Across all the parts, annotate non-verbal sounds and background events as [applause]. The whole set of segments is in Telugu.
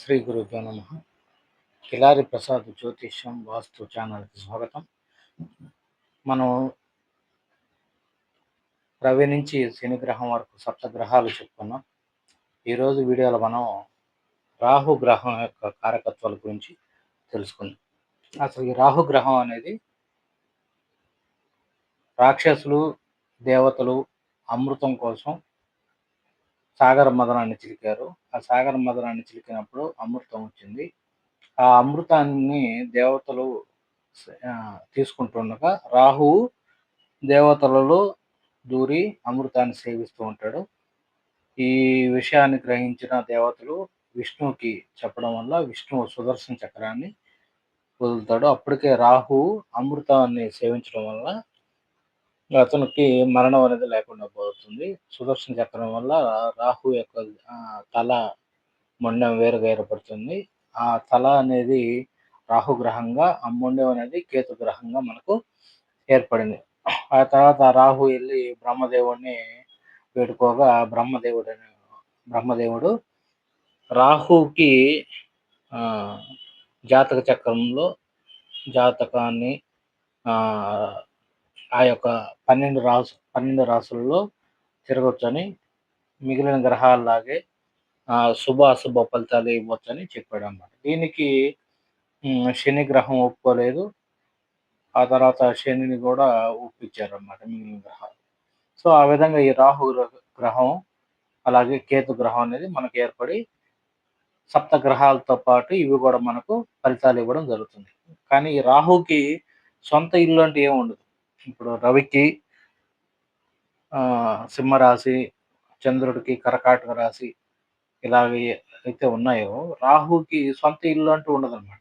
శ్రీ గురుభ్యో నమ. కిలారి ప్రసాద్ జ్యోతిష్యం వాస్తు ఛానల్కి స్వాగతం. మనం రవి నుంచి శనిగ్రహం వరకు సప్త గ్రహాలు చెప్పుకున్నాం ఈరోజు వీడియోలో మనం రాహు గ్రహం యొక్క కారకత్వాల గురించి తెలుసుకుందాం. అసలు ఈ రాహు గ్రహం అనేది రాక్షసులు దేవతలు అమృతం కోసం సాగర మదనాన్ని చిలికారు. ఆ సాగర మదనాన్ని చిలికినప్పుడు అమృతం వచ్చింది. ఆ అమృతాన్ని దేవతలు తీసుకుంటుండగా రాహువు దేవతలలో దూరి అమృతాన్ని సేవిస్తూ ఉంటాడు. ఈ విషయాన్ని గ్రహించిన దేవతలు విష్ణువుకి చెప్పడం వల్ల విష్ణువు సుదర్శన చక్రాన్ని వదులుతాడు. అప్పటికే రాహు అమృతాన్ని సేవించడం వల్ల అతనికి మరణం అనేది లేకుండా పోతుంది. సుదర్శన చక్రం వల్ల రాహు యొక్క తల మొండెం వేరుగా ఏర్పడుతుంది ఆ తల అనేది రాహు గ్రహంగా ఆ మొండెం అనేది కేతు గ్రహంగా మనకు ఏర్పడింది. ఆ తర్వాత రాహు వెళ్ళి బ్రహ్మదేవుడిని వేడుకోగా బ్రహ్మదేవుడు బ్రహ్మదేవుడు రాహుకి జాతక చక్రంలో జాతకాన్ని ఆ యొక్క పన్నెండు రాసు పన్నెండు రాసులలో తిరగొచ్చని మిగిలిన గ్రహాలలాగే శుభ అశుభ ఫలితాలు ఇవ్వచ్చని చెప్పాడు అన్నమాట దీనికి శని గ్రహం ఒప్పుకోలేదు. ఆ తర్వాత శనిని కూడా ఒప్పించారు అనమాట మిగిలిన గ్రహాలు. సో ఆ విధంగా ఈ రాహు గ్రహం అలాగే కేతు గ్రహం అనేది మనకు ఏర్పడి సప్త గ్రహాలతో పాటు ఇవి కూడా మనకు ఫలితాలు ఇవ్వడం జరుగుతుంది. కానీ ఈ రాహుకి సొంత ఇల్లు అంటే ఏమి ఉండదు. ఇప్పుడు రవికి సింహరాశి చంద్రుడికి కరకాటక రాశి ఇలాగే అయితే ఉన్నాయో రాహుకి సొంత ఇల్లు అంటూ ఉండదన్నమాట.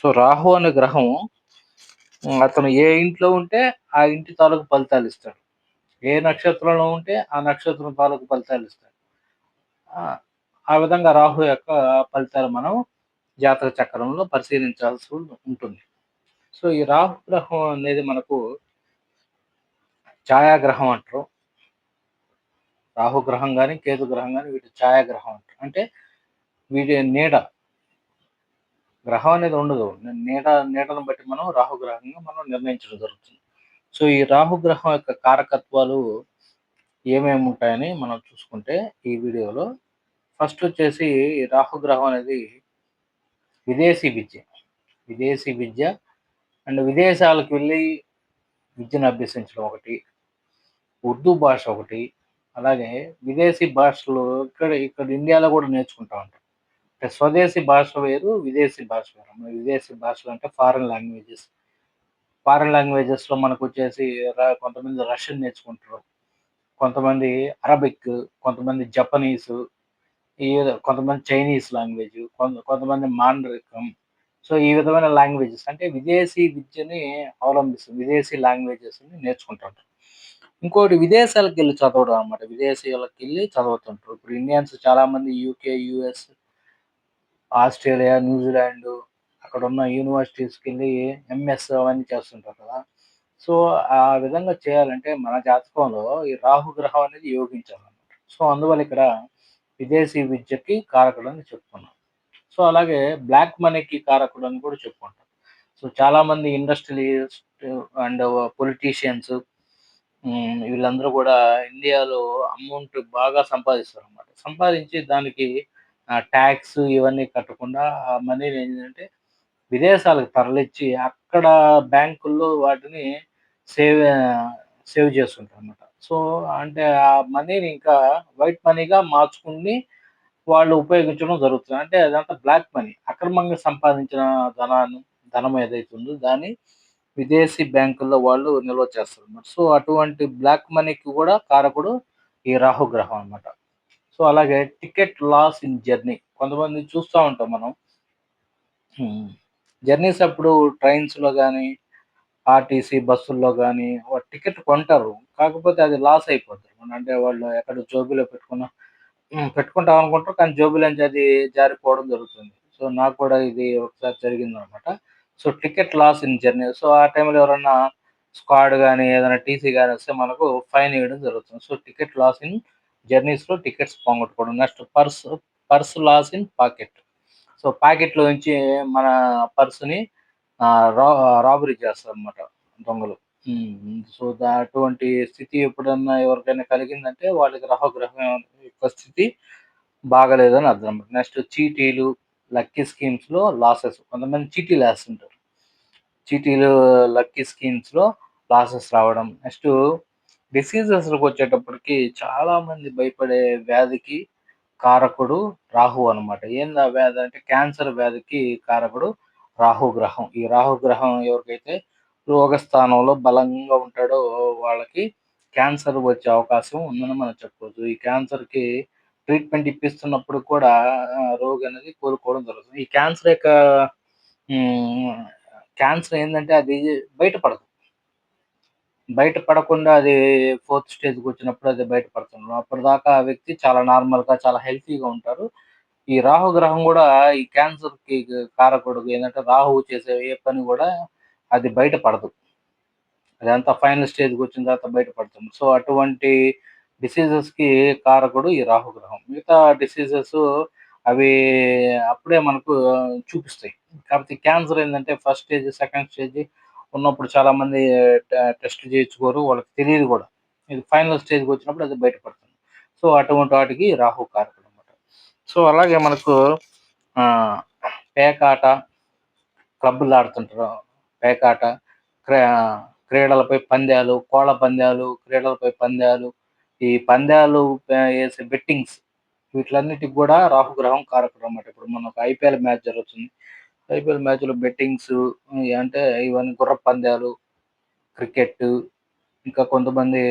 సో రాహు అనే గ్రహం అతను ఏ ఇంట్లో ఉంటే ఆ ఇంటి తాలూకు ఫలితాలు ఇస్తాడు. ఏ నక్షత్రంలో ఉంటే ఆ నక్షత్రం తాలూకు ఫలితాలు ఇస్తాడు. ఆ విధంగా రాహు యొక్క ఫలితాలు మనం జాతక చక్రంలో పరిశీలించాల్సి ఉంటుంది. సో ఈ రాహు గ్రహం అనేది మనకు ఛాయాగ్రహం అంటారు. రాహుగ్రహం కానీ కేతు గ్రహం కానీ వీటి ఛాయాగ్రహం అంటారు. అంటే వీటి నీడ. గ్రహం అనేది ఉండదు. నీడ నీడను బట్టి మనం రాహుగ్రహంగా మనం నిర్ణయించడం జరుగుతుంది. సో ఈ రాహుగ్రహం యొక్క కారకత్వాలు ఏమేమి ఉంటాయని మనం చూసుకుంటే ఈ వీడియోలో ఫస్ట్ వచ్చేసి రాహుగ్రహం అనేది విదేశీ విద్య. విదేశీ విద్య. అండ్ విదేశాలకు వెళ్ళి విద్యను అభ్యసించడం ఒకటి. ఉర్దూ భాష ఒకటి అలాగే విదేశీ భాషలు ఇక్కడ ఇక్కడ ఇండియాలో కూడా నేర్చుకుంటా ఉంటాం అంటే స్వదేశీ భాష వేరు విదేశీ భాష వేరు. విదేశీ భాషలు అంటే ఫారెన్ లాంగ్వేజెస్ ఫారెన్ లాంగ్వేజెస్లో మనకు వచ్చేసి కొంతమంది రష్యన్ నేర్చుకుంటారు. కొంతమంది అరబిక్ కొంతమంది జపనీస్ ఈ కొంతమంది చైనీస్ లాంగ్వేజ్ కొంత కొంతమంది మాండరికం. సో ఈ విధమైన లాంగ్వేజెస్. అంటే విదేశీ విద్యని అవలంబిస్తుంది విదేశీ లాంగ్వేజెస్ని నేర్చుకుంటుంటారు ఇంకోటి విదేశాలకు వెళ్ళి చదవడం అనమాట విదేశీయాలకు వెళ్ళి చదువుతుంటారు. ఇప్పుడు ఇండియన్స్ చాలామంది యూకే యుఎస్ ఆస్ట్రేలియా న్యూజిలాండ్ అక్కడ ఉన్న యూనివర్సిటీస్కి వెళ్ళి ఎంఎస్ అవన్నీ చేస్తుంటారు కదా. సో ఆ విధంగా చేయాలంటే మన జాతకంలో ఈ రాహుగ్రహం అనేది యోగించాలన్నమాట. సో అందువల్ల ఇక్కడ విదేశీ విద్యకి కారకుడు అని చెప్పుకున్నాం. సో అలాగే బ్లాక్ మనీకి కారకుడు అని కూడా చెప్పుకుంటాం. సో చాలామంది ఇండస్ట్రియలిస్ట్ అండ్ పొలిటీషియన్స్ వీళ్ళందరూ కూడా ఇండియాలో అమౌంట్ బాగా సంపాదిస్తారు అనమాట సంపాదించి దానికి ట్యాక్స్ ఇవన్నీ కట్టకుండా ఆ మనీని ఏంటంటే విదేశాలకు తరలిచ్చి అక్కడ బ్యాంకుల్లో వాటిని సేవ్ సేవ్ చేస్తుంటారు అనమాట సో అంటే ఆ మనీని ఇంకా వైట్ మనీగా మార్చుకుని వాళ్ళు ఉపయోగించడం జరుగుతుంది. అంటే అదంతా బ్లాక్ మనీ అక్రమంగా సంపాదించిన ధనాన్ని ధనం ఏదైతే ఉందో దాన్ని విదేశీ బ్యాంకుల్లో వాళ్ళు నిల్వ చేస్తారు. సో అటువంటి బ్లాక్ మనీకి కూడా కారకుడు ఈ రాహుగ్రహం అనమాట సో అలాగే టికెట్ లాస్ ఇన్ జర్నీ కొంతమంది చూస్తూ ఉంటాం మనం. జర్నీస్ అప్పుడు ట్రైన్స్లో కానీ ఆర్టీసీ బస్సుల్లో కానీ టికెట్ కొంటారు. కాకపోతే అది లాస్ అయిపోతుంది అంటే వాళ్ళు ఎక్కడ జోబీలో పెట్టుకున్న పెట్టుకుంటాం అనుకుంటారు. కానీ జోబీలోంచి అది జారిపోవడం జరుగుతుంది. సో నాకు కూడా ఇది ఒకసారి జరిగింది అనమాట so ticket loss in journey. So ఆ టైంలో ఎవరన్నా స్క్వాడ్ కానీ ఏదైనా టీసీ కానీ వస్తే మనకు ఫైన్ వేయడం జరుగుతుంది. సో టికెట్ లాస్ ఇన్ జర్నీస్లో టికెట్స్ పోగొట్టుకోవడం. Next purse purse loss in pocket. So ప్యాకెట్‌లో నుంచి మన పర్స్‌ని ఆహ్, రా రాబరీ చేస్తారనమాట దొంగలు. సో, అటువంటి స్థితి ఎప్పుడన్నా ఎవరికైనా కలిగిందంటే వాళ్ళకి రహగ్రహం యొక్క స్థితి బాగలేదని అర్థం. నెక్స్ట్ చీటీలు, లక్కీ స్కీమ్స్‌లో లాసెస్. కొంతమంది చీటీలేస్తుంటారు. చీటీలు, లక్కీ స్కీమ్స్‌లో లాసెస్ రావడం. నెక్స్ట్ డిసీజెస్లకు వచ్చేటప్పటికి చాలామంది భయపడే వ్యాధికి కారకుడు రాహు అనమాట. ఏంది ఆ వ్యాధి అంటే క్యాన్సర్ వ్యాధికి కారకుడు రాహుగ్రహం. ఈ రాహుగ్రహం ఎవరికైతే రోగస్థానంలో బలంగా ఉంటాడో వాళ్ళకి క్యాన్సర్ వచ్చే అవకాశం ఉందని మనం చెప్పుకోవచ్చు ఈ క్యాన్సర్‌కి ట్రీట్మెంట్ ఇప్పిస్తున్నప్పుడు కూడా రోగి అనేది కోలుకోవడం జరుగుతుంది. ఈ క్యాన్సర్ యొక్క క్యాన్సర్ ఏంటంటే అది బయటపడదు బయటపడకుండా బయట పడకుండా అది ఫోర్త్ స్టేజ్‌కొచ్చినప్పుడు అది బయట అప్పటిదాకా ఆ వ్యక్తి చాలా నార్మల్‌గా, చాలా హెల్తీగా ఉంటారు. ఈ రాహు గ్రహం కూడా ఈ క్యాన్సర్‌కి కారకుడు ఏంటంటే రాహువు చేసే ఏ పని కూడా అది బయటపడదు అదంతా ఫైనల్ స్టేజ్‌కొచ్చిన తర్వాత బయట పడుతుంది. సో, అటువంటి డిసీజెస్‌కి కారకుడు ఈ రాహు గ్రహం. మిగతా డిసీజెస్ అవి అప్పుడే మనకు చూపిస్తాయి. కాబట్టి క్యాన్సర్ ఏంటంటే ఫస్ట్ స్టేజ్, సెకండ్ స్టేజ్ ఉన్నప్పుడు చాలామంది టె టెస్ట్ చేయించుకోరు. వాళ్ళకి తెలియదు కూడా ఇది ఫైనల్ స్టేజ్కి వచ్చినప్పుడు అది బయటపడుతుంది సో, అటువంటి వాటికి రాహు కారకుడు అనమాట సో, అలాగే మనకు పేకాట క్లబ్బులు ఆడుతుంటారు పేకాట, క్రీడలపై పందాలు, కోళ్ళ పందాలు, క్రీడలపై పందాలు, ఈ పందాలు వేసే బెట్టింగ్స్ వీటిలన్నిటికి కూడా రాహుగ్రహం కారకుడనమాట. ఇప్పుడు మనకు ఐపీఎల్ మ్యాచ్ జరుగుతుంది. ఐపీఎల్ మ్యాచ్‌లో బెట్టింగ్స్ అంటే ఇవన్నీ గుర్రపు పందాలు, క్రికెట్ ఇంకా కొంతమంది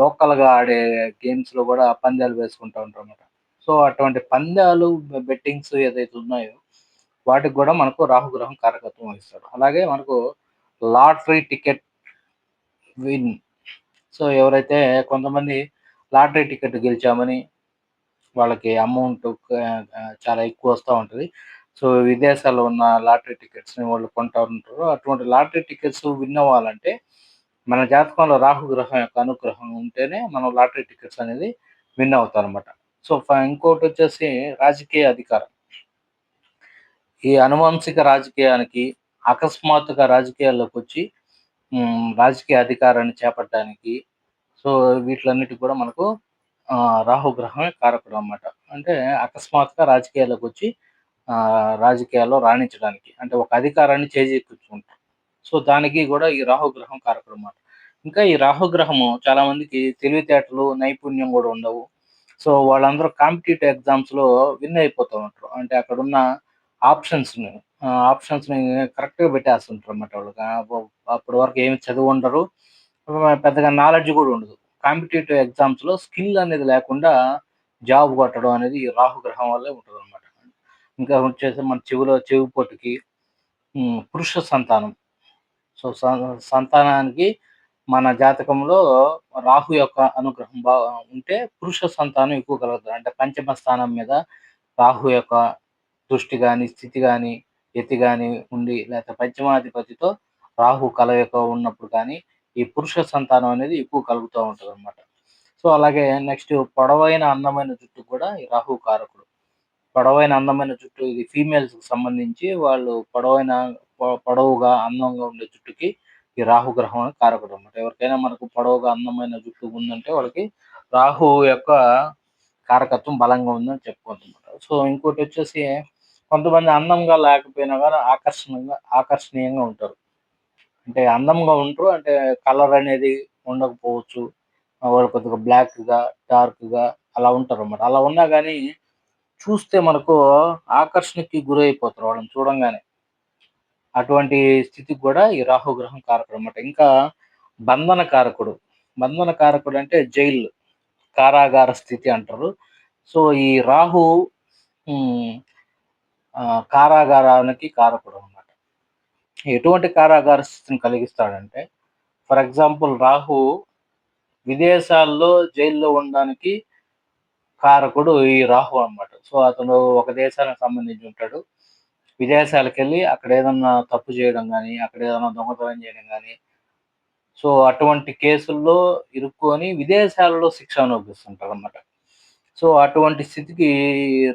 లోకల్‌గా ఆడే గేమ్స్‌లో కూడా పందాలు వేసుకుంటా ఉంటారనమాట. సో, అటువంటి పందాలు, బెట్టింగ్స్ ఏదైతే ఉన్నాయో వాటికి కూడా మనకు రాహుగ్రహం కారకత్వం వహిస్తాడు. అలాగే మనకు లాటరీ టికెట్ విన్ సో, ఎవరైతే కొంతమంది లాటరీ టికెట్ గెలిచామని వాళ్ళకి అమౌంట్ చాలా ఎక్కువ వస్తూ ఉంటుంది ఉంటది. సో, విదేశాల్లో ఉన్న లాటరీ టికెట్స్‌ని వాళ్ళు కొంటూ ఉంటారు. అటువంటి లాటరీ టికెట్స్ విన్ అవ్వాలంటే మన జాతకంలో రాహు గ్రహం యొక్క అనుగ్రహం ఉంటేనే మనం లాటరీ టికెట్స్ అనేది విన్ అవుతామనమాట. సో, ఇంకోటి వచ్చేసి రాజకీయ అధికారం. ఈ అనువంశిక రాజకీయానికి అకస్మాత్తుగా రాజకీయాల్లోకి వచ్చి రాజకీయ అధికారాన్ని చేపట్టడానికి సో, వీటిలన్నిటికి కూడా మనకు రాహుగ్రహమే రాహు అనమాట అంటే అకస్మాత్తుగా రాజకీయాల్లోకి వచ్చి రాజకీయాల్లో రాణించడానికి. అంటే ఒక అధికారాన్ని చేజిక్కించుకుంటాం. సో, దానికి కూడా ఈ రాహు గ్రహం కారకుడనమాట. ఇంకా ఈ రాహుగ్రహము చాలా మందికి తెలివితేటలు, నైపుణ్యం కూడా ఉండవు. సో, వాళ్ళందరూ కాంపిటీటివ్ ఎగ్జామ్స్‌లో విన్ అయిపోతూ ఉంటారు. అంటే అక్కడున్న ఆప్షన్స్‌ని ఆప్షన్స్‌ని కరెక్ట్‌గా పెట్టేస్తుంటారనమాట వాళ్ళు. అప్పటి వరకు ఏమి చదువు ఉండరు పెద్దగా నాలెడ్జ్ కూడా ఉండదు. కాంపిటేటివ్ ఎగ్జామ్స్‌లో స్కిల్ అనేది లేకుండా జాబ్ కొట్టడం అనేది ఈ రాహు గ్రహం వల్లే ఉంటదనమాట. ఇంకా వచ్చేసి మన చెవిలో చెవిపోటుకి పురుష సంతానం. సో, సంతానానికి మన జాతకంలో రాహు యొక్క అనుగ్రహం బా ఉంటే పురుష సంతానం ఎక్కువ కలుగుతుంది అంటే పంచమ స్థానం మీద రాహు యొక్క దృష్టి కానీ స్థితి కానీ యతి కానీ ఉండి లేకపోతే పశ్చిమాధిపతితో రాహు కలయిక ఉన్నప్పుడు కానీ, ఈ పురుష సంతానం అనేది ఎక్కువ కలుగుతూ ఉంటుంది అనమాట సో, అలాగే నెక్స్ట్ పొడవైన అందమైన జుట్టు కూడా ఈ రాహు కారకుడు. పొడవైన అందమైన జుట్టు ఇది ఫీమేల్స్‌కి సంబంధించి వాళ్ళు పొడవైన పొడవుగా, అందంగా ఉండే జుట్టుకి ఈ రాహు గ్రహం కారకుడు అనమాట ఎవరికైనా మనకు పొడవుగా అందమైన జుట్టు ఉందంటే వాళ్ళకి రాహు యొక్క కారకత్వం బలంగా ఉందని చెప్పుకుంటున్నమాట సో, ఇంకోటి వచ్చేసి కొంతమంది అందంగా లేకపోయినా కానీ ఆకర్షణంగా ఆకర్షణీయంగా ఉంటారు. అంటే అందంగా ఉంటారు అంటే కలర్ అనేది ఉండకపోవచ్చు. వాళ్ళు కొద్దిగా బ్లాక్‌గా, డార్క్‌గా అలా ఉంటారు అన్నమాట అలా ఉన్నా కానీ చూస్తే మనకు ఆకర్షణకి గురైపోతారు వాళ్ళని చూడంగానే. అటువంటి స్థితికి కూడా ఈ రాహు గ్రహం కారకుడనమాట. ఇంకా బంధన కారకుడు. బంధన కారకుడు అంటే జైలు, కారాగార స్థితి అంటారు. సో, ఈ రాహు కారాగారానికి కారకుడు అనమాట ఎటువంటి కారాగార స్థితిని కలిగిస్తాడంటే, ఫర్ ఎగ్జాంపుల్ రాహు విదేశాల్లో జైల్లో ఉండడానికి కారకుడు ఈ రాహు అనమాట. సో, అతను ఒక దేశానికి సంబంధించి ఉంటాడు. విదేశాలకు వెళ్ళి అక్కడ ఏదన్నా తప్పు చేయడం కానీ అక్కడ ఏదైనా దొంగతనం చేయడం కానీ సో, అటువంటి కేసుల్లో ఇరుక్కొని విదేశాలలో శిక్ష అనుభవిస్తుంటారనమాట. సో అటువంటి స్థితికి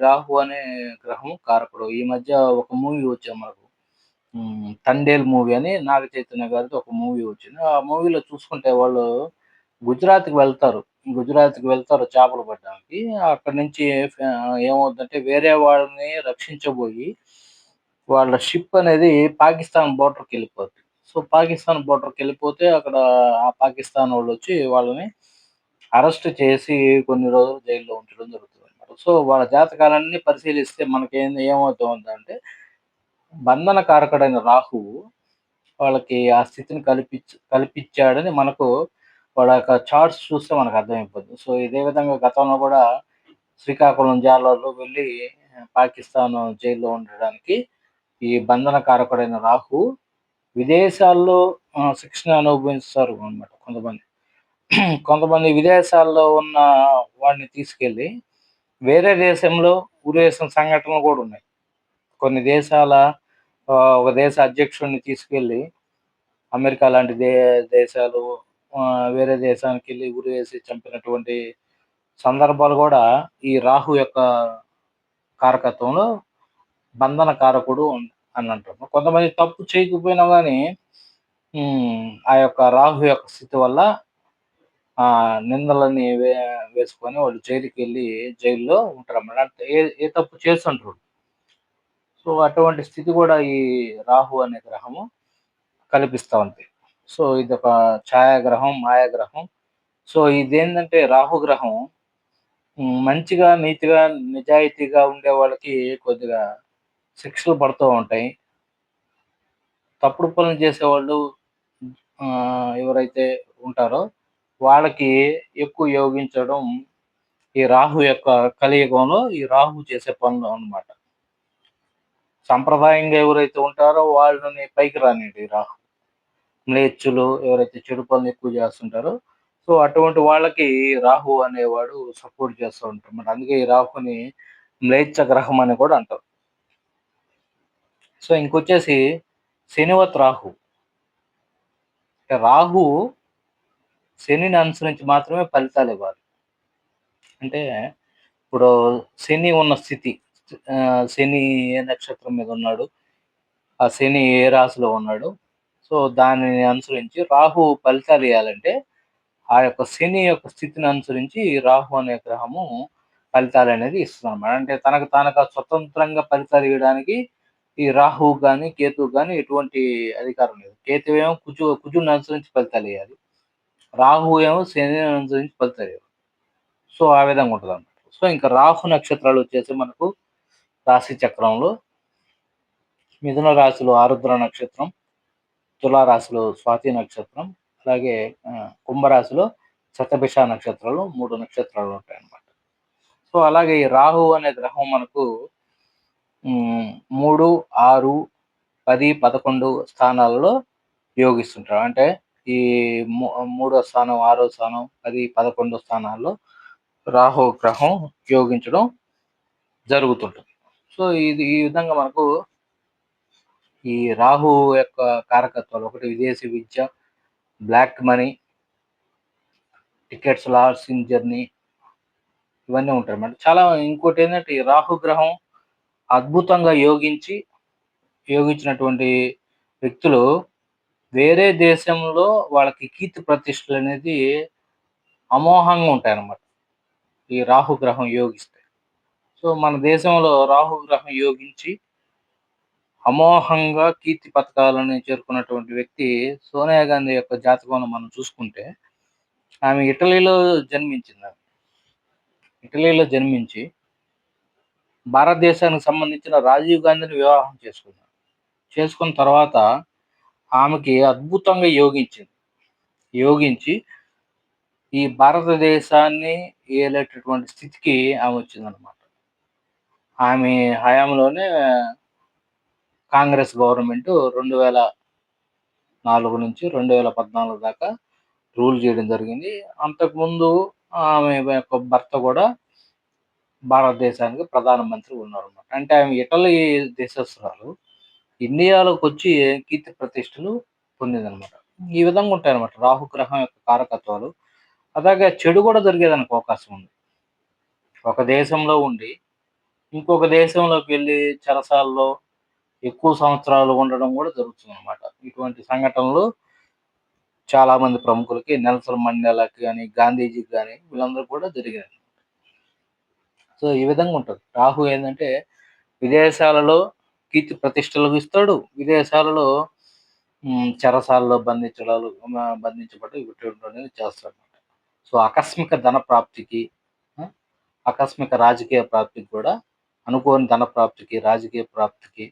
రాహు అనే గ్రహం కారకుడు. ఈ మధ్య ఒక మూవీ వచ్చాము మనకు. 'తండేల్' మూవీ అని నాగ చైతన్య గారిది ఒక మూవీ వచ్చింది. ఆ మూవీలో చూసుకుంటే వాళ్ళు గుజరాత్‌కి వెళ్తారు. గుజరాత్‌కి వెళ్తారు చేపలు పట్టడానికి. అక్కడి నుంచి ఏమవుతుందంటే వేరే వాళ్ళని రక్షించబోయి వాళ్ళ షిప్ అనేది పాకిస్తాన్ బోర్డర్‌కెళ్ళిపోద్ది. సో, పాకిస్తాన్ బోర్డర్‌కెళ్ళిపోతే అక్కడ ఆ పాకిస్తాన్ వాళ్ళు వచ్చి వాళ్ళని అరెస్ట్ చేసి కొన్ని రోజులు జైల్లో ఉంచడం జరుగుతదనమాట. సో, వాళ్ళ జాతకాలన్నీ పరిశీలిస్తే మనకేం ఏమవుతుందంటే బంధన కారకుడైన రాహువు వాళ్ళకి ఆ స్థితిని కల్పించ కల్పిచ్చాడని మనకు వాళ్ళ యొక్క చార్ట్స్ చూస్తే మనకు అర్థమైపోతుంది సో, ఇదే విధంగా గతంలో కూడా శ్రీకాకుళం జిల్లాలో వెళ్ళి పాకిస్తాన్ జైల్లో ఉండడానికి ఈ బంధన కారకుడైన రాహు విదేశాల్లో శిక్షణ అనుభవిస్తారు అనమాట కొంతమంది. [clears throat] కొంతమంది విదేశాల్లో ఉన్న వాడిని తీసుకెళ్ళి వేరే దేశంలో ఉరేసిన సంఘటనలు కూడా ఉన్నాయి. కొన్ని దేశాల ఒక దేశ అధ్యక్షుడిని తీసుకెళ్ళి అమెరికా లాంటి దే దేశాలు వేరే దేశానికి వెళ్ళి దేశానికెళ్ళి వేసి చంపినటువంటి సందర్భాలు కూడా ఈ రాహు యొక్క కారకత్వంలో బంధన కారకుడు అని అంటారు. కొంతమంది తప్పు చేయకపోయినా కానీ ఆ యొక్క రాహు యొక్క స్థితి వల్ల ఆ నిందలని వే వేసుకొని వాళ్ళు జైలుకెళ్ళి జైల్లో ఉంటారన్నమాట. అంటే ఏ ఏ తప్పు చేస్తుంటారు సో, అటువంటి స్థితి కూడా ఈ రాహు అనే గ్రహము కల్పిస్తూ ఉంది. సో, ఇది ఒక ఛాయాగ్రహం, మాయాగ్రహం. సో, ఇదేందంటే రాహు గ్రహం మంచిగా, నీతిగా, నిజాయితీగా ఉండే వాళ్ళకి కొద్దిగా శిక్షలు పడుతూ ఉంటాయి. తప్పుడు పనులు చేసేవాళ్ళు ఎవరైతే ఉంటారో వాళ్ళకి ఎక్కువ యోగించడం ఈ రాహు యొక్క కలియుగంలో ఈ రాహు చేసే పనులు అన్నమాట. సంప్రదాయంగా ఎవరైతే ఉంటారో వాళ్ళని పైకి రానిది రాహు. మ్లేచ్చులు ఎవరైతే చెడు పనులు ఎక్కువ చేస్తుంటారో సో, అటువంటి వాళ్ళకి రాహు అనేవాడు సపోర్ట్ చేస్తూ ఉంటాడన్నమాట. అందుకే ఈ రాహుని మ్లేచ్ఛ గ్రహం అని కూడా అంటారు. సో, ఇంకొచ్చేసి శనివత్ రాహు. రాహు శనిని అనుసరించి మాత్రమే ఫలితాలు ఇవ్వాలి. అంటే ఇప్పుడు శని ఉన్న స్థితి శని ఏ నక్షత్రం మీద ఉన్నాడు, ఆ శని ఏ రాశిలో ఉన్నాడు, సో, దానిని అనుసరించి రాహు ఫలితాలు ఇవ్వాలంటే ఆ యొక్క శని యొక్క స్థితిని అనుసరించి రాహు అనే గ్రహము ఫలితాలనేది ఇస్తున్నమాట అంటే తనకు తనకు స్వతంత్రంగా ఫలితాలు ఇవ్వడానికి ఈ రాహువు కానీ కేతువుకి కానీ ఎటువంటి అధికారం లేదు. కేతువేమో కుజు కుజుని అనుసరించి ఇవ్వాలి. రాహు ఏమో శని అనుసరించి ఫలితాలు సో, ఆ విధంగా ఉంటుంది అన్నమాట సో, ఇంకా రాహు నక్షత్రాలు వచ్చేసి మనకు రాశి చక్రంలో మిథున రాశిలో ఆరుద్ర నక్షత్రం, తులా రాశిలో స్వాతి నక్షత్రం, అలాగే కుంభరాశిలో శతభిష నక్షత్రాలు మూడు నక్షత్రాలు ఉంటాయి అన్నమాట సో, అలాగే ఈ రాహు అనే గ్రహం మనకు మూడు ఆరు పది పదకొండు స్థానాలలో యోగిస్తుంటాడు. అంటే ఈ మూడో స్థానం, ఆరో స్థానం, 10, 11 స్థానాల్లో రాహు గ్రహం యోగించడం జరుగుతుంటుంది. సో, ఇది ఈ విధంగా మనకు ఈ రాహు యొక్క కారకత్వాలు ఒకటి విదేశీ విద్య, black money tickets loss in journey ఇవన్నీ ఉంటాయి అన్నమాట చాలా ఇంకోటేంటంటే ఈ రాహు గ్రహం అద్భుతంగా యోగించి యోగించినటువంటి వ్యక్తులు వేరే దేశంలో వాళ్ళకి కీర్తి ప్రతిష్టలు అనేది అమోహంగా ఉంటాయి ఉంటాయన్నమాట. ఈ రాహు గ్రహం యోగిస్తే. సో, మన దేశంలో రాహు గ్రహం యోగించి అమోహంగా కీర్తి పథకాలను చేరుకున్నటువంటి వ్యక్తి సోనియా గాంధీ యొక్క జాతకంలో మనం చూసుకుంటే ఆమె ఇటలీలో జన్మించింది ఇటలీలో జన్మించి భారతదేశానికి సంబంధించిన రాజీవ్ గాంధీని వివాహం చేసుకున్నారు చేసుకున్న తర్వాత ఆమెకి అద్భుతంగా యోగించింది. యోగించి ఈ భారతదేశాన్ని ఏలేటటువంటి స్థితికి ఆమె వచ్చిందనమాట. ఆమె హయాంలోనే కాంగ్రెస్ గవర్నమెంట్ రెండు వేల నాలుగు నుంచి 2014 దాకా రూల్ చేయడం జరిగింది. అంతకుముందు ఆమె యొక్క భర్త కూడా భారతదేశానికి ప్రధానమంత్రి ఉన్నారన్నమాట. అంటే ఆమె ఇటలీ దేశస్తురాలు. ఇండియాలోకొచ్చి కీర్తి ప్రతిష్టలు పొందిందనమాట. ఈ విధంగా ఉంటాయన్నమాట రాహు గ్రహం యొక్క కారకత్వాలు. అలాగే చెడు కూడా జరిగేదానికి అవకాశం ఉంది. ఒక దేశంలో ఉండి ఇంకొక దేశంలోకి వెళ్ళి చెరసాల్లో ఎక్కువ సంవత్సరాలు ఉండడం కూడా జరుగుతుంది అనమాట ఇటువంటి సంఘటనలు చాలా మంది ప్రముఖులకి నెల్సన్ మండేలాకి కానీ గాంధీజీకి కానీ వీళ్ళందరూ కూడా జరిగాయి సో ఈ విధంగా ఉంటుంది రాహు ఏంటంటే విదేశాలలో కీర్తి ప్రతిష్టలు ఇస్తాడు. విదేశాలలో చెరసాలలో బంధించడాలు బంధించబడి అనేది చేస్తాడు సో ఆకస్మిక ధన ప్రాప్తికి ఆకస్మిక రాజకీయ ప్రాప్తికి కూడా అనుకోని ధన ప్రాప్తికి రాజకీయ ప్రాప్తికి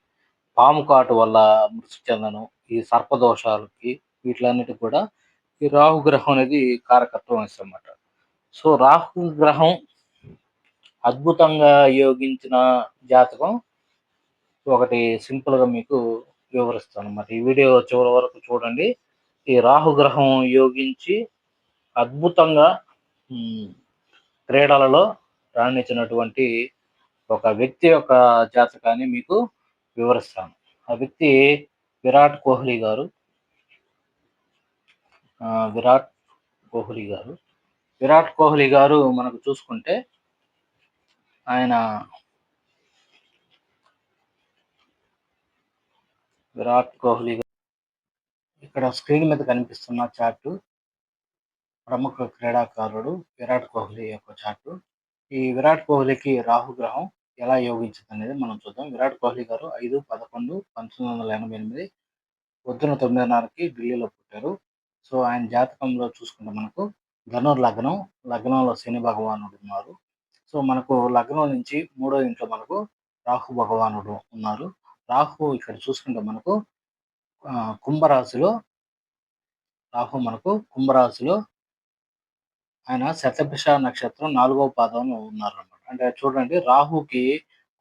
పాము కాటు వల్ల మృతి చెందను ఈ సర్పదోషాలకి వీటిలన్నిటికి కూడా ఈ రాహు గ్రహం అనేది కారకత్వం అన్నమాట సో రాహు గ్రహం అద్భుతంగా యోగించిన జాతకం ఒకటి సింపుల్గా మీకు వివరిస్తాను మరి ఈ వీడియో చివరి వరకు చూడండి. ఈ రాహుగ్రహం యోగించి అద్భుతంగా క్రీడలలో రాణించినటువంటి ఒక వ్యక్తి యొక్క జాతకాన్ని మీకు వివరిస్తాను. ఆ వ్యక్తి విరాట్ కోహ్లీ గారు. విరాట్ కోహ్లీ గారు. విరాట్ కోహ్లీ గారు మనకు చూసుకుంటే ఆయన విరాట్ కోహ్లీ ఇక్కడ స్క్రీన్ మీద కనిపిస్తున్న చార్టు ప్రముఖ క్రీడాకారుడు విరాట్ కోహ్లీ యొక్క చార్టు ఈ విరాట్ కోహ్లీకి రాహుగ్రహం ఎలా యోగించింది అనేది మనం చూద్దాం. విరాట్ కోహ్లీ గారు ఐదు పదకొండు పంతొమ్మిది వందల ఎనభై ఎనిమిది పొద్దున తొమ్మిదిన్నరకి ఢిల్లీలో పుట్టారు. సో ఆయన జాతకంలో చూసుకుంటే మనకు ధనుర్ లగ్నం లగ్నంలో శని భగవానుడు ఉన్నారు. సో మనకు లగ్నం నుంచి మూడో ఇంట్లో మనకు రాహు భగవానుడు ఉన్నారు. రాహు ఇక్కడ చూసుకుంటే మనకు కుంభరాశిలో రాహు మనకు కుంభరాశిలో ఆయన శతభిష నక్షత్రం నాలుగవ పాదంలో ఉన్నారన్నమాట. అంటే చూడండి రాహుకి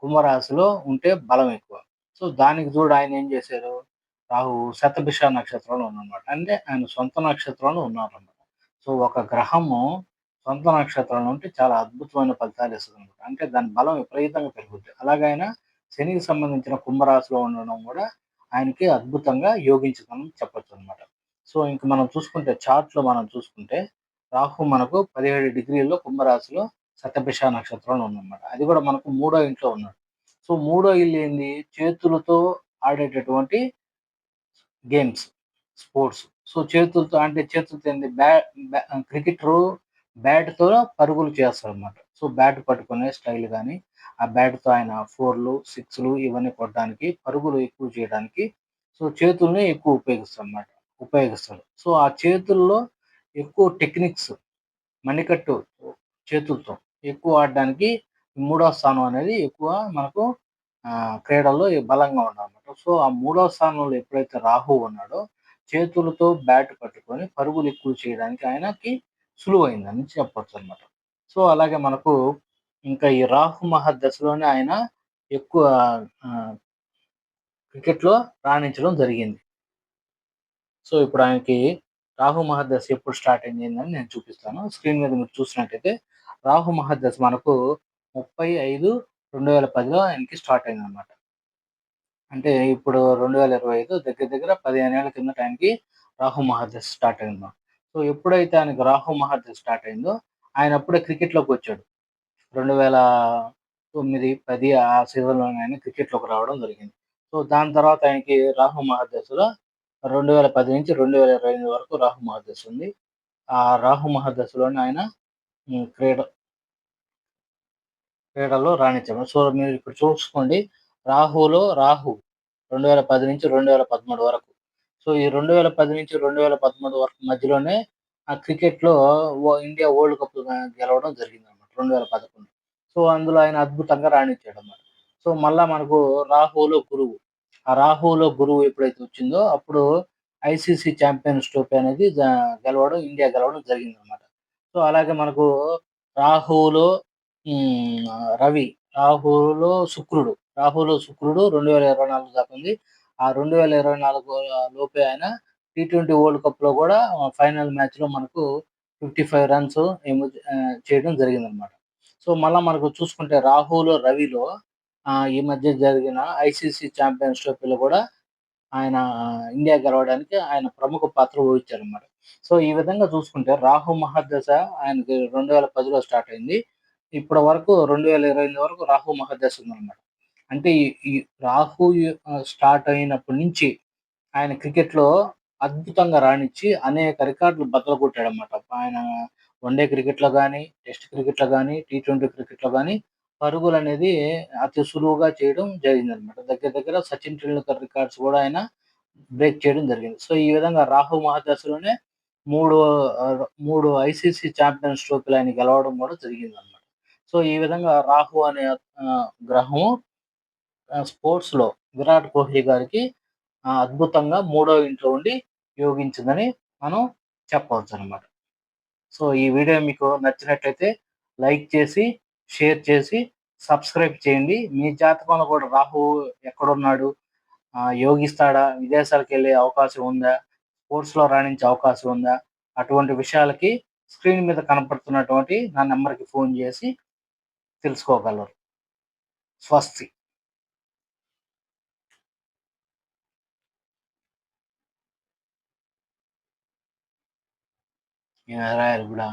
కుంభరాశిలో ఉంటే బలం ఎక్కువ. సో దానికి చూడు ఆయన ఏం చేశారు? రాహు శతభిష నక్షత్రంలో ఉన్నమాట. అంటే ఆయన సొంత నక్షత్రంలో ఉన్నారన్నమాట. సో ఒక గ్రహము సొంత నక్షత్రంలో ఉంటే చాలా అద్భుతమైన ఫలితాలు ఇస్తుంది అనమాట అంటే దాని బలం విపరీతంగా పెరుగుద్ది. అలాగైనా శనికి సంబంధించిన కుంభరాశిలో ఉండడం కూడా ఆయనకి అద్భుతంగా యోగించదని చెప్పచ్చు అనమాట సో ఇంక మనం చూసుకుంటే చార్ట్లో మనం చూసుకుంటే రాహు మనకు పదిహేడు డిగ్రీల్లో కుంభరాశిలో సతభిష నక్షత్రంలో ఉందన్నమాట. అది కూడా మనకు మూడో ఇంట్లో ఉన్నాడు. సో మూడో ఇల్లు ఏంది? చేతులతో ఆడేటటువంటి గేమ్స్ స్పోర్ట్స్. సో చేతులతో అంటే చేతులతో ఏంది? బ్యా క్రికెటరు బ్యాట్తో పరుగులు చేస్తారు అనమాట సో బ్యాట్ పట్టుకునే స్టైల్ కానీ ఆ బ్యాట్తో ఆయన ఫోర్లు సిక్స్లు ఇవన్నీ కొట్టడానికి పరుగులు ఎక్కువ చేయడానికి సో చేతుల్ని ఎక్కువ ఉపయోగిస్తారు అన్నమాట ఉపయోగిస్తారు. సో ఆ చేతుల్లో ఎక్కువ టెక్నిక్స్ మణికట్టు చేతులతో ఎక్కువ ఆడడానికి మూడో స్థానం అనేది ఎక్కువ మనకు క్రీడల్లో బలంగా ఉండాలన్నమాట. సో ఆ మూడో స్థానంలో ఎప్పుడైతే రాహు ఉన్నాడో చేతులతో బ్యాట్ పట్టుకొని పరుగులు ఎక్కువ చేయడానికి ఆయనకి సులువైందని చెప్పొచ్చు అనమాట సో అలాగే మనకు ఇంకా ఈ రాహు మహదశలోనే ఆయన ఎక్కువ క్రికెట్లో రాణించడం జరిగింది. సో ఇప్పుడు ఆయనకి రాహు మహదశ ఎప్పుడు స్టార్ట్ అయిందని నేను చూపిస్తాను. స్క్రీన్ మీద మీరు చూసినట్టయితే రాహు మహదశ మనకు ముప్పై ఐదు రెండు వేల పదిలో ఆయనకి స్టార్ట్ అయింది అనమాట అంటే ఇప్పుడు రెండు వేల ఇరవై ఐదు దగ్గర దగ్గర పదిహేను ఏళ్ళ కిందట ఆయనకి రాహు మహదశ స్టార్ట్ అయింది. సో ఎప్పుడైతే ఆయనకు రాహు మహదశ స్టార్ట్ అయిందో ఆయన అప్పుడే క్రికెట్లోకి వచ్చాడు. రెండు వేల తొమ్మిది పది ఆ సీజన్లో ఆయన క్రికెట్లోకి రావడం జరిగింది. సో దాని తర్వాత ఆయనకి రాహు మహాదశలో రెండు వేల పది నుంచి రెండు వేల ఇరవై ఎనిమిది వరకు రాహు మహాదశ ఉంది. ఆ రాహు మహాదశలోనే ఆయన క్రీడ క్రీడల్లో రాణించాము సో మీరు ఇక్కడ చూసుకోండి రాహులో రాహు రెండు వేల పది నుంచి రెండు వేల పదమూడు వరకు. సో ఈ రెండు వేల పది నుంచి రెండు వేల పదమూడు వరకు మధ్యలోనే ఆ క్రికెట్లో ఇండియా వరల్డ్ కప్ గెలవడం జరిగింది అనమాట రెండు వేల పదకొండు సో అందులో ఆయన అద్భుతంగా రాణించాడు అనమాట సో మళ్ళా మనకు రాహులో గురువు. ఆ రాహులో గురువు ఎప్పుడైతే వచ్చిందో అప్పుడు ఐసీసీ ఛాంపియన్స్ ట్రోఫీ అనేది గెలవడం ఇండియా గెలవడం జరిగింది అనమాట సో అలాగే మనకు రాహులో రవి రాహులో శుక్రుడు రాహులో శుక్రుడు రెండు వేల ఇరవై నాలుగు దాకా ఉంది. ఆ రెండు వేల ఇరవై నాలుగు లోపే ఆయన టీ ట్వంటీ వరల్డ్ కప్లో కూడా ఫైనల్ మ్యాచ్లో మనకు ఫిఫ్టీ ఫైవ్ రన్స్ చేయడం జరిగిందనమాట సో మళ్ళీ మనకు చూసుకుంటే రాహుల్ రవిలో ఈ మధ్య జరిగిన ఐసీసీ ఛాంపియన్స్ ట్రోఫీలో కూడా ఆయన ఇండియా గెలవడానికి ఆయన ప్రముఖ పాత్ర వహించారనమాట సో ఈ విధంగా చూసుకుంటే రాహు మహాదశ ఆయనకి రెండు వేల పదిలో స్టార్ట్ అయింది. ఇప్పటి వరకు రెండు వేల ఇరవై వరకు రాహు మహాదశ ఉందన్నమాట. అంటే ఈ రాహు స్టార్ట్ అయినప్పటి నుంచి ఆయన క్రికెట్లో అద్భుతంగా రాణించి అనేక రికార్డులు బద్దలు కొట్టాడనమాట ఆయన వన్డే క్రికెట్లో కానీ టెస్ట్ క్రికెట్లో కానీ టీ ట్వంటీ క్రికెట్లో కానీ పరుగులు అనేది అతి సులువుగా చేయడం జరిగిందనమాట దగ్గర దగ్గర సచిన్ టెండూల్కర్ రికార్డ్స్ కూడా ఆయన బ్రేక్ చేయడం జరిగింది. సో ఈ విధంగా రాహు మహాదశలోనే మూడు మూడు ఐసీసీ ఛాంపియన్స్ ట్రోఫీలు ఆయన గెలవడం కూడా జరిగిందనమాట సో ఈ విధంగా రాహు అనే గ్రహము స్పోర్ట్స్లో విరాట్ కోహ్లీ గారికి అద్భుతంగా మూడో ఇంట్లో ఉండి యోగించిందని మనం చెప్పవచ్చు అనమాట సో ఈ వీడియో మీకు నచ్చినట్లయితే లైక్ చేసి షేర్ చేసి సబ్స్క్రైబ్ చేయండి. మీ జాతకంలో కూడా రాహు ఎక్కడున్నాడు? యోగిస్తాడా? విదేశాలకు వెళ్ళే అవకాశం ఉందా? స్పోర్ట్స్లో రాణించే అవకాశం ఉందా? అటువంటి విషయాలకి స్క్రీన్ మీద కనపడుతున్నటువంటి నా నెంబర్కి ఫోన్ చేసి తెలుసుకోగలరు. స్వస్తి. రాయాలి కూడా